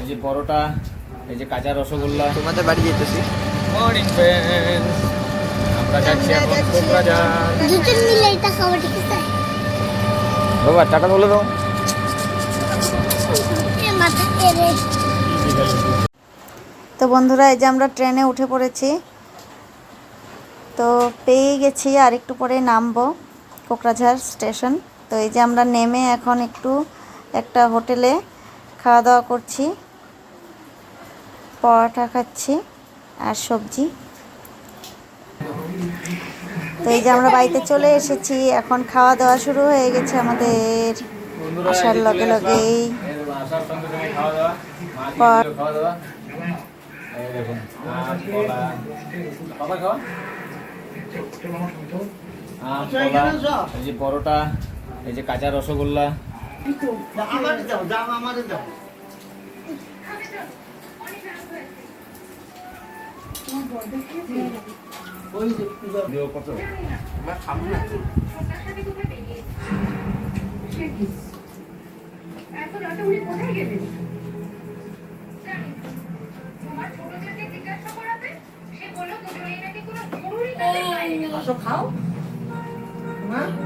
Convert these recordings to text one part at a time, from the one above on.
এই যে পরোটা এই যে কাঁচা রসগোল্লা। তোমাদের বাড়ি যেতেছি। মর্নিং ফ্রেন্ডস আমরা যাচ্ছি এখন কোকরাঝার দুজন মিলে এটা খাওয়া ঠিক আছে বাবা টাকা তুলে দাও। এ মাথা এরে তো বন্ধুরা এই যে আমরা ট্রেনে উঠে পড়েছি। তো পেয়ে গেছি আর একটু পরে নামবো কোকরাঝাড় স্টেশন। তো এই যে আমরা নেমে এখন একটু একটা হোটেলে খাওয়া দাওয়া করছি পরোটা খাচ্ছি আর সবজি। তো এই যে আমরা বাড়িতে চলে এসেছি এখন খাওয়া দাওয়া শুরু হয়ে গেছে আমাদের। আসার লগে লগেই। পরোটা এই যে কাঁচা রসগোল্লা। খাও। কত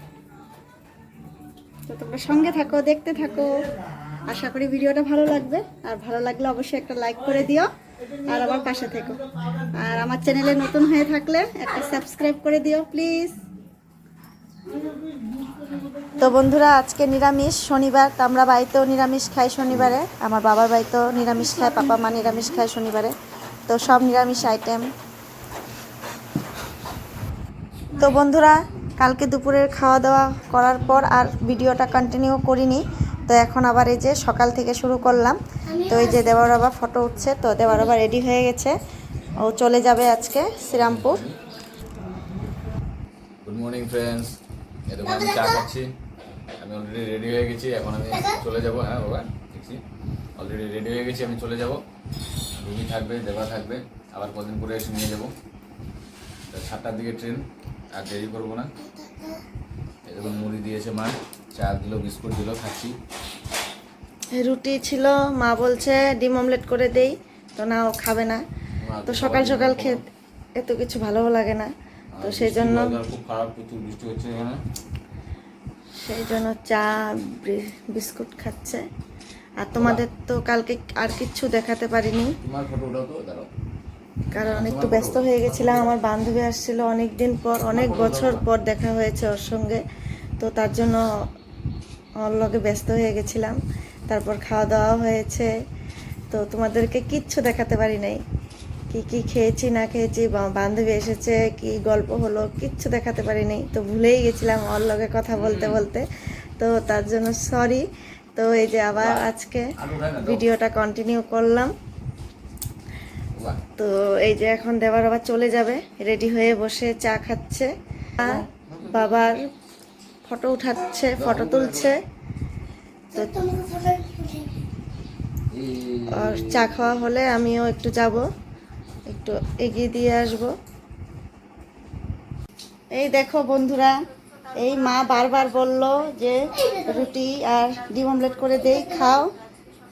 তো তোমরা সঙ্গে থাকো, দেখতে থাকো। আশা করি ভিডিওটা ভালো লাগবে। আর ভালো লাগলে অবশ্যই একটা লাইক করে দিও আর আমার পাশে থেকো। আর আমার চ্যানেলে নতুন হয়ে থাকলে একটা সাবস্ক্রাইব করে দিও, প্লিজ। তো বন্ধুরা, আজকে নিরামিষ শনিবার। তো আমরা বাড়িতেও নিরামিষ খাই শনিবারে। আমার বাবার বাড়িতেও নিরামিষ খায়, পাপা মা নিরামিষ খায় শনিবারে। তো সব নিরামিষ আইটেম তো বন্ধুরা কালকে দুপুরের খাওয়া দাওয়া করার পর আর ভিডিওটা কন্টিনিউ করিনি। তো এখন আবার এই যে সকাল থেকে শুরু করলাম। তো এই যে দেওয়ার বাবা ফটো উঠছে, তো দেওয়ার বাবা রেডি হয়ে গেছে। ও চলে যাবে আজকে শ্রীরামপুর। গুড মর্নিং ফ্রেন্ডস এরকম আমি চা খাচ্ছি। আমি অলরেডি রেডি হয়ে গেছি। এখন আমি চলে যাব। হ্যাঁ বাবা, দেখছি। অলরেডি রেডি হয়ে গেছি, আমি চলে যাব। রুমি থাকবে, দেবা থাকবে। আবার কদিন পরে এসে নিয়ে যাব। সাতটার দিকে ট্রেন আর দেরি করব না। এরকম মুড়ি দিয়েছে মা। চা দিল বিস্কুট দিল খাচ্ছি। রুটি ছিল মা বলছে ডিম অমলেট করে দেই। তো না ও খাবে না। তো সকাল সকাল খেয়ে এত কিছু ভালোও লাগে না। তো সেই জন্য খুব খারাপ প্রচুর বৃষ্টি হচ্ছে এখানে। সেই জন্য চা বিস্কুট খাচ্ছে। আর তোমাদের তো কালকে আর কিচ্ছু দেখাতে পারিনি। তোমার ফটো ওটাও তো দাঁড়াও। কারণ একটু ব্যস্ত হয়ে গেছিলাম আমার বান্ধবী আসছিল অনেক দিন পর অনেক বছর পর দেখা হয়েছে ওর সঙ্গে। তো তার জন্য ওর লগে ব্যস্ত হয়ে গেছিলাম। তারপর খাওয়া দাওয়া হয়েছে। তো তোমাদেরকে কিচ্ছু দেখাতে পারি নাই। কি কি খেয়েছি না খেয়েছি বান্ধবী এসেছে কি গল্প হলো কিচ্ছু দেখাতে পারি নাই। তো ভুলেই গেছিলাম ওর লগে কথা বলতে বলতে। তো তার জন্য সরি তো এই যে আবার আজকে। ভিডিওটা কন্টিনিউ করলাম। তো এই যে এখন দেবার আবার চলে যাবে, রেডি হয়ে বসে চা খাচ্ছে। বাবার ফটো উঠাচ্ছে, ফটো তুলছে। তো আর চা খাওয়া হলে আমিও একটু যাব, একটু এগিয়ে দিয়ে আসব। এই দেখো বন্ধুরা, এই মা বারবার বলল যে রুটি আর ডিম অমলেট করে দেই, খাও,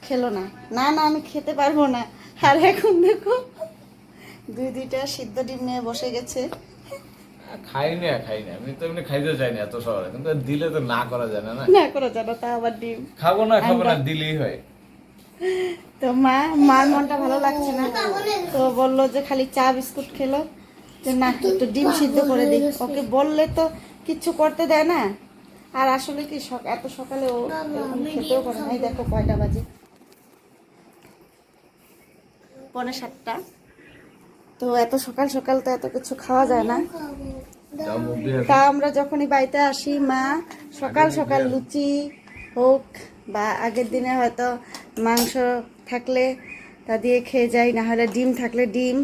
খেলো না। না না, আমি খেতে পারব না। আর এখন দেখো দুই দুইটা সিদ্ধ ডিম নিয়ে বসে গেছে। খাই না খাই না আমি তো এমনি খাইতে চাই না এত কিন্তু দিলে তো না করা যায় না না? না করে জানো তা আবার ডিম। খাব না খাব না দিলেই হয়। তো মা মার মনটা ভালো লাগছে না? তো বলল যে খালি চা বিস্কুট খেলো। যে না একটু ডিম সিদ্ধ করে দিই। ওকে বললে তো কিচ্ছু করতে দেয় না। আর আসলে কি এত সকালে ও খেতেও পারে না। দেখো কয়টা বাজে। পৌনে সাতটা। তো এত সকাল সকাল তো এত কিছু খাওয়া যায় না। তা আমরা যখনই বাড়িতে আসি মা সকাল সকাল লুচি হোক বা আগের দিনে হয়তো মাংস থাকলে তা দিয়ে খেয়ে যাই না হলে ডিম থাকলে ডিম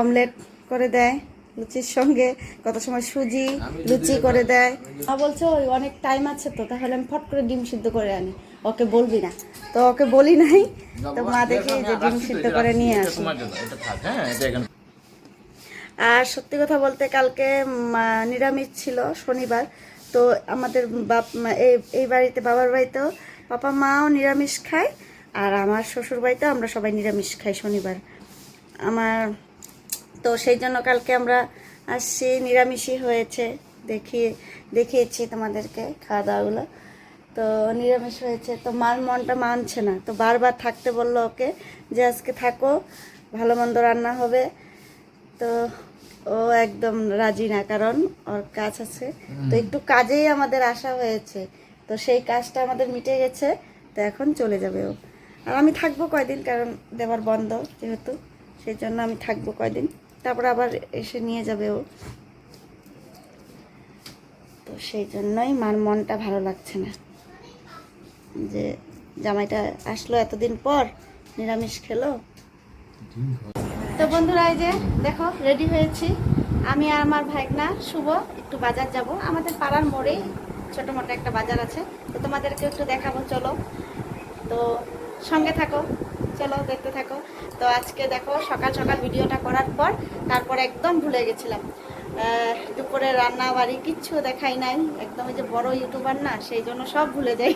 অমলেট করে দেয় লুচির সঙ্গে কত সময় সুজি লুচি করে দেয়। মা বলছে ওই অনেক টাইম আছে তো তাহলে আমি ফট করে ডিম সিদ্ধ করে আনি। ওকে বলবি না। তো ওকে বলি নাই। তো মা দেখে যে ডিম সিদ্ধ করে নিয়ে আসে তোমার জন্য এটা থাক হ্যাঁ এটা এখানে আর সত্যি কথা বলতে কালকে নিরামিষ ছিল শনিবার। তো আমাদের বাপ এই এই বাড়িতে, বাবার বাড়িতেও পাপা মাও নিরামিষ খায় আর আমার শ্বশুর বাড়িতেও আমরা সবাই নিরামিষ খাই শনিবার। আমার, তো সেই জন্য কালকে আমরা আসছি, নিরামিষই হয়েছে। দেখিয়ে দেখিয়েছি তোমাদেরকে খাওয়া দাওয়াগুলো তো নিরামিষ হয়েছে। তো মার মনটা মানছে না। তো বারবার থাকতে বলল ওকে যে আজকে থাকো, ভালো মন্দ রান্না হবে। তো ও একদম রাজি না কারণ ওর কাজ আছে। তো একটু কাজেই আমাদের আসা হয়েছে। তো সেই কাজটা আমাদের মিটে গেছে তো এখন চলে যাবে ও। আর আমি থাকব কয়দিন কারণ দেওয়ার বন্ধ যেহেতু সেই জন্য আমি থাকব কয়দিন। তারপর আবার এসে নিয়ে যাবে ও। তো সেই জন্যই মার মনটা ভালো লাগছে না। যে জামাইটা আসলো এতদিন পর নিরামিষ খেলো। তো বন্ধুরা, এই যে দেখো রেডি হয়েছি। আমি আর আমার ভাইগনা, শুভ, একটু বাজার যাব। আমাদের পাড়ার মোড়েই ছোটো মোটো একটা বাজার আছে। তো তোমাদেরকে একটু দেখাবো, চলো। তো সঙ্গে থাকো, চলো, দেখতে থাকো। তো আজকে দেখো, সকাল সকাল ভিডিওটা করার পর তারপর একদম ভুলে গেছিলাম। দুপুরে রান্না বাড়ি কিচ্ছু দেখাই নাই। একদম যে বড় ইউটিউবার না, সেই জন্য সব ভুলে যাই।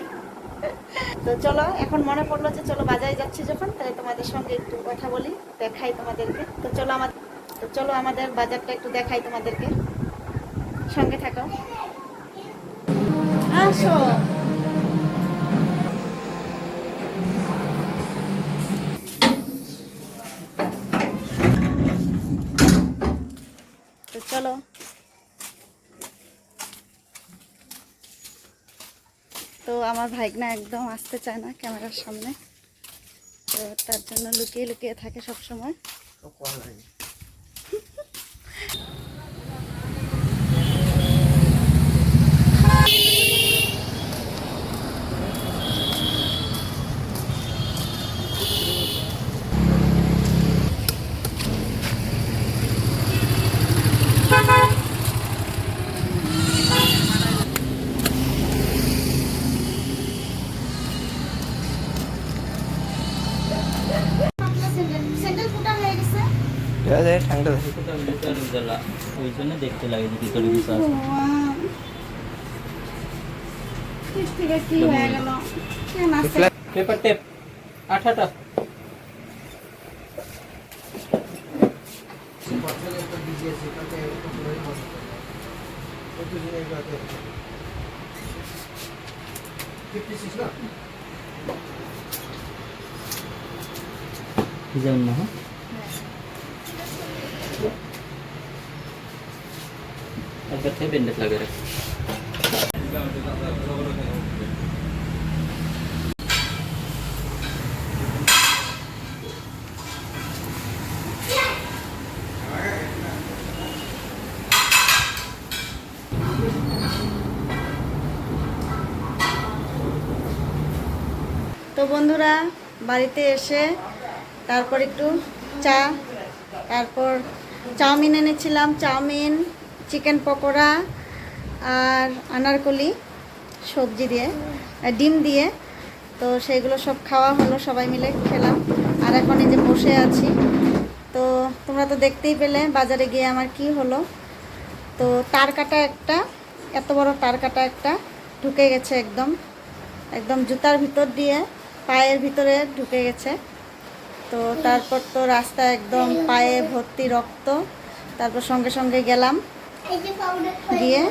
তো চলো, এখন মনে পড়ল যে চলো বাজারে যাচ্ছি যখন, তাহলে তোমাদের সঙ্গে একটু কথা বলি, দেখাই তোমাদেরকে। তো চলো আমার তো চলো আমাদের বাজারটা একটু দেখাই তোমাদেরকে। সঙ্গে থাকো। আসো তো চলো তো আমার ভাইগনা একদম আসতে চায় না ক্যামেরার সামনে। তো তার জন্য লুকিয়ে লুকিয়ে থাকে সব সময় স্যান্ডেল ফুটা হয়ে গেছে ওটা ভিতরে উজালা ওই জন্য দেখতে লাগে যে ভিতরে কিছু আছে থেকে কি হয়ে গেল কেন আসছে পেপার টেপ আঠাটা যেমন না একবার থেকে ব্যান্ডেজ লাগে রাখ তো বন্ধুরা, বাড়িতে এসে তারপর একটু চা, তারপর চাউমিন এনেছিলাম, চাউমিন চিকেন পকোড়া আর আনারকলি, সবজি দিয়ে ডিম দিয়ে। তো সেইগুলো সব খাওয়া হলো, সবাই মিলে খেলাম। আর এখন এই যে বসে আছি। তো তোমরা তো দেখতেই পেলে বাজারে গিয়ে আমার কি হলো। তো তার কাটা একটা, এত বড় তার কাটা একটা ঢুকে গেছে একদম। একদম জুতার ভিতর দিয়ে, পায়ের ভিতরে ঢুকে গেছে। তো তারপর তো রাস্তা একদম পায়ে ভর্তি রক্ত। তারপর সঙ্গে সঙ্গে গেলাম। এই যে পাউডার গিয়ে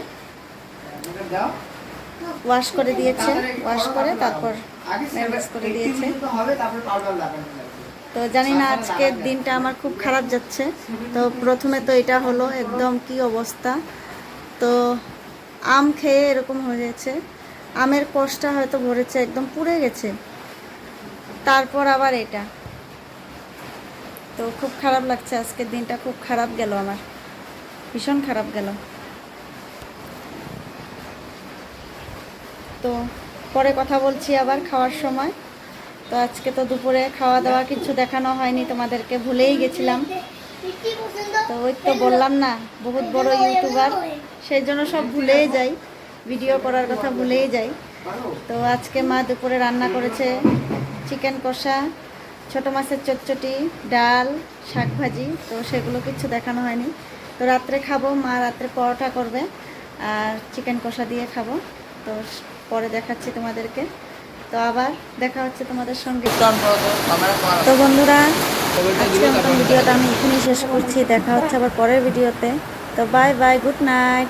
ওয়াশ করে দিয়েছে। ওয়াশ করে তারপর ম্যানেজ করে দিয়েছে। তো জানি না আজকের দিনটা আমার খুব খারাপ যাচ্ছে। তো প্রথমে তো এটা হলো একদম কি অবস্থা। তো আম খেয়ে এরকম হয়েছে আমের কষটা হয়তো ভরেছে একদম পুড়ে গেছে। তারপর আবার এটা। তো খুব খারাপ লাগছে আজকের দিনটা খুব খারাপ গেল আমার। ভীষণ খারাপ গেল। তো পরে কথা বলছি আবার খাওয়ার সময়। তো আজকে তো দুপুরে খাওয়া দাওয়া কিছু দেখানো হয়নি, তোমাদেরকে ভুলেই গেছিলাম। তো ওই তো বললাম না, বহুত বড় ইউটিউবার, সেই জন্য সব ভুলেই যাই। ভিডিও করার কথা ভুলেই যাই। তো আজকে মা দুপুরে রান্না করেছে চিকেন কষা, ছোটো মাছের চটচটি, ডাল, শাক ভাজি, তো সেগুলো কিছু দেখানো হয়নি। তো রাত্রে খাব, মা রাত্রে পরোটা করবে আর চিকেন কষা দিয়ে খাব। তো পরে দেখাচ্ছি তোমাদেরকে। তো আবার দেখা হচ্ছে তোমাদের সঙ্গে। তো বন্ধুরা মতন ভিডিওটা আমি এখানেই শেষ করছি। দেখা হচ্ছে আবার পরের ভিডিওতে। তো বাই বাই গুড নাইট